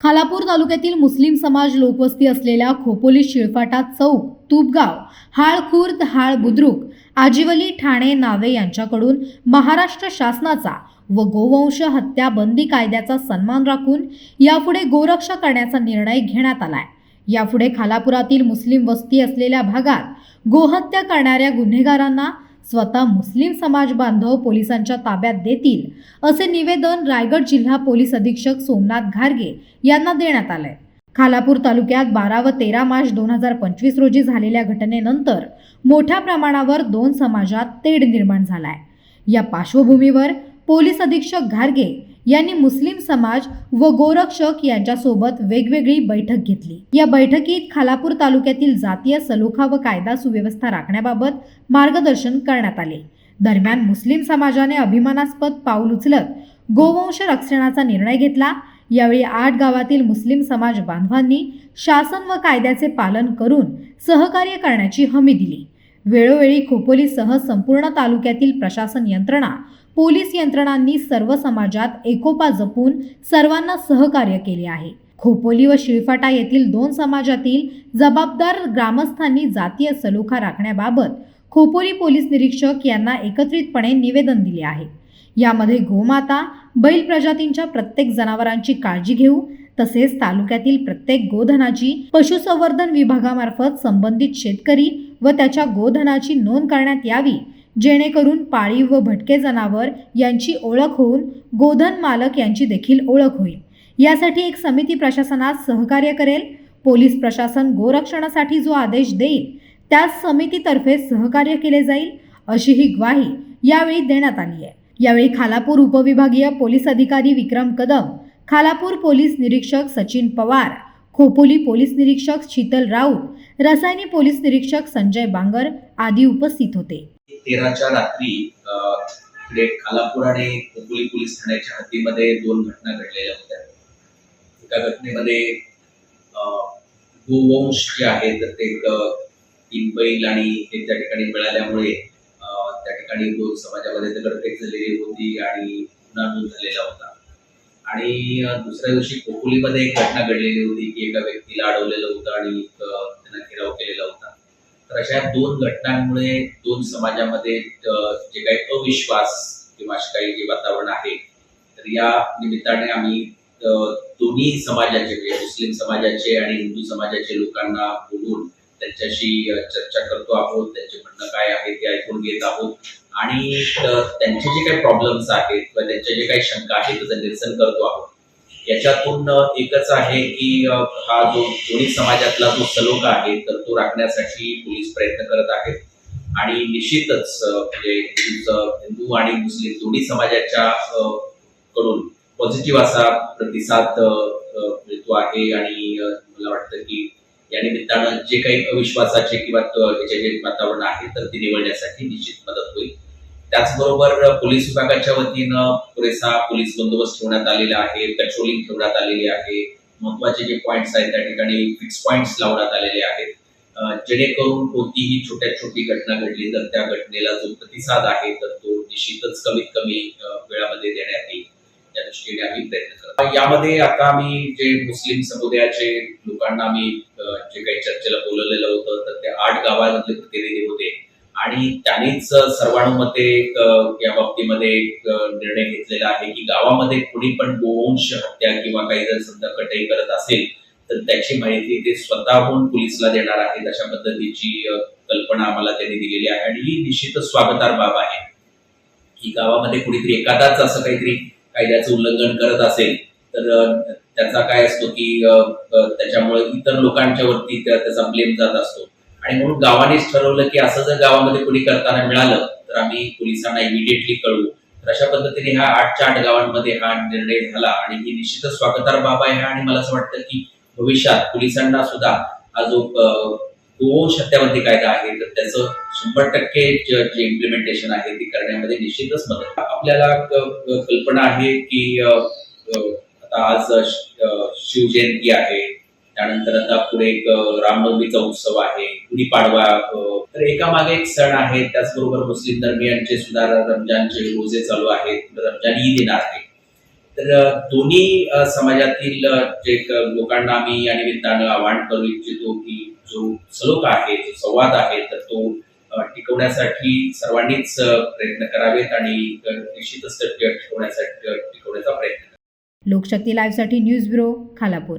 खालापूर तालुक्यातील मुस्लिम समाज लोकवस्ती असलेल्या खोपोली शिळफाटा चौक तुपगाव हाळ खुर्द हाळ बुद्रुक आजिवली ठाणे नावे यांच्याकडून महाराष्ट्र शासनाचा व गोवंश हत्या बंदी कायद्याचा सन्मान राखून यापुढे गोरक्षा करण्याचा निर्णय घेण्यात आलाय. यापुढे खालापुरातील मुस्लिम वस्ती असलेल्या भागात गोहत्या करणाऱ्या गुन्हेगारांना स्वतः मुस्लिम समाज बांधव पोलिसांच्या ताब्यात देतील असे निवेदन रायगड जिल्हा पोलीस अधीक्षक सोमनाथ घारगे यांना देण्यात आलंय. खालापूर तालुक्यात बारा व तेरा मार्च दोन हजार पंचवीस रोजी झालेल्या घटनेनंतर मोठ्या प्रमाणावर दोन समाजात तेढ निर्माण झालाय. या पार्श्वभूमीवर पोलीस अधीक्षक घारगे यांनी मुस्लिम समाज व गोरक्षक यांच्यासोबत वेगवेगळी बैठक घेतली. या बैठकीत खालापूर तालुक्यातील जातीय सलोखा व कायदा सुव्यवस्था राखण्याबाबत मार्गदर्शन करण्यात आले. दरम्यान मुस्लिम समाजाने अभिमानास्पद पाऊल उचलत गोवंश रक्षणाचा निर्णय घेतला. यावेळी आठ गावातील मुस्लिम समाज बांधवांनी शासन व कायद्याचे पालन करून सहकार्य करण्याची हमी दिली. वेळोवेळी खोपोलीसह संपूर्ण तालुक्यातील प्रशासन यंत्रणा पोलीस यंत्रणांनी सर्व समाजात एकोपा जपून सर्वांना सहकार्य केले आहे. खोपोली व शिळफाटा येथील दोन समाजातील जबाबदार ग्रामस्थांनी जातीय सलोखा राखण्याबाबत खोपोली पोलीस निरीक्षक यांना एकत्रितपणे निवेदन दिले आहे. यामध्ये गोमाता बैल प्रजातींच्या प्रत्येक जनावरांची काळजी घेऊ तसेच तालुक्यातील प्रत्येक गोधनाची पशुसंवर्धन विभागामार्फत संबंधित शेतकरी व त्याच्या गोधनाची नोंद करण्यात यावी जेणेकरून पाळीव व भटके जनावर यांची ओळख होऊन गोधन मालक यांची देखील ओळख होईल. यासाठी एक समिती प्रशासनास सहकार्य करेल. पोलीस प्रशासन गोरक्षणासाठी जो आदेश देईल त्याच समितीतर्फे सहकार्य केले जाईल अशी ही ग्वाही यावेळी देण्यात आली आहे. यावेळी खालापूर उपविभागीय पोलीस अधिकारी विक्रम कदम खालापूर पोलीस निरीक्षक सचिन पवार खोपोली पोलीस निरीक्षक शीतल राऊत रसायनी पोलीस निरीक्षक संजय बांगर आदी उपस्थित होते. तेराच्या रात्री इकडे खालापूर आणि खोपोली पोलीस ठाण्याच्या हद्दीमध्ये दोन घटना घडलेल्या होत्या. एका घटनेमध्ये गोवंश जे आहे तर ते तीन बैल आणि हे त्या ठिकाणी मिळाल्यामुळे त्या ठिकाणी दोन समाजामध्ये दगडफेक झालेली होती आणि गुन्हा नोंद झालेला होता. आणि दुसऱ्या दिवशी कोकुलीमध्ये एक घटना घडलेली होती की एका व्यक्तीला अडवलेलं होतं आणि त्यांना घेराव केलेला होता. तर अशा दोन घटनांमुळे दोन समाजामध्ये जे काही अविश्वास किंवा असे काही जे वातावरण आहे तर या निमित्ताने आम्ही दोन्ही समाजाचे म्हणजे मुस्लिम समाजाचे आणि हिंदू समाजाचे लोकांना बोलून त्यांच्याशी चर्चा करतो आहोत त्यांचे म्हणणं काय आहे ते ऐकून घेत आहोत. आणि त्यांचे जे काही प्रॉब्लेम्स आहेत किंवा त्यांच्या जे काही शंका आहेत त्याचं निरसन करतो आहोत याच्यातून एकच आहे की हा जो दोन्ही समाजातला जो सलोखा आहे तर तो राखण्यासाठी पोलीस प्रयत्न करत आहेत. आणि निश्चितच म्हणजे हिंदू आणि मुस्लिम दोन्ही समाजाच्या कडून पॉझिटिव्ह असा प्रतिसाद मिळतो आहे. आणि मला वाटतं की या निमित्तानं जे काही अविश्वासाचे किंवा याचे जे वातावरण आहे तर ते निवडण्यासाठी निश्चित मदत होईल. त्याचबरोबर पोलीस विभागाच्या वतीनं पुरेसा पोलीस बंदोबस्त ठेवण्यात आलेला आहे पेट्रोलिंग ठेवण्यात आलेली आहे महत्त्वाचे जे पॉइंट्स आहेत त्या ठिकाणी फिक्स पॉइंट्स लावण्यात आलेले आहेत. जेणेकरून कोणतीही छोट्या छोटी घटना घडली तर त्या घटनेला जो प्रतिसाद आहे तर तो निश्चितच कमीत कमी वेळामध्ये देण्यात येईल. त्या दृष्टीने आम्ही प्रयत्न करतो यामध्ये आता आम्ही जे मुस्लिम समुदायाचे लोकांना आम्ही जे काही चर्चेला बोलवलेलं होतं तर ते आठ गावांमधले प्रतिनिधी होते. आणि त्यांनीच सर्वानुमते या बाबतीमध्ये एक, निर्णय घेतलेला आहे की गावामध्ये कुणी पण गोवंश हत्या किंवा काही जर समजा कटई करत असेल तर त्याची माहिती ते स्वतःहून पोलिसला देणार आहेत अशा पद्धतीची कल्पना आम्हाला त्यांनी दिलेली आहे. आणि ही निश्चितच स्वागतार बाब आहे की गावामध्ये कुणीतरी एखादाच असं काहीतरी कायद्याचं उल्लंघन करत असेल तर त्याचा काय असतो की त्याच्यामुळे इतर लोकांच्या वरती त्याचा ब्लेम जात असतो. आणि म्हणून गावानेच ठरवलं की असं जर गावामध्ये कोणी करताना मिळालं तर आम्ही पोलिसांना इमिडिएटली कळवू. तर अशा पद्धतीने ह्या आठच्या आठ गावांमध्ये हा निर्णय झाला आणि ही निश्चितच स्वागतार बाब आहे आणि मला असं वाटतं की भविष्यात पोलिसांना सुद्धा हा जो गोवंश हत्याबंदी कायदा आहे तर त्याचं शंभर टक्के जे इम्प्लिमेंटेशन आहे ते करण्यामध्ये निश्चितच मदत आपल्याला कल्पना आहे की आता आज शिवजयंती आहे त्यानंतर आता पुढे एक रामनवमीचा उत्सव आहे गुढीपाडवा तर तर एकामागे एक सण आहे त्याचबरोबर मुस्लिम धर्मियांचे सुद्धा रमजानचे रोजे चालू आहेत रमजान ईद येणार आहे. तर दोन्ही समाजातील जे लोकांना आम्ही या निमित्तानं आवाहन करू इच्छितो की जो श्लोक आहे जो संवाद आहे तर तो टिकवण्यासाठी सर्वांनीच प्रयत्न करावेत आणि निश्चितच टिकवण्यासाठी टिकवण्याचा प्रयत्न लोकशक्ती लाईव्हसाठी न्यूज ब्युरो खालापूर.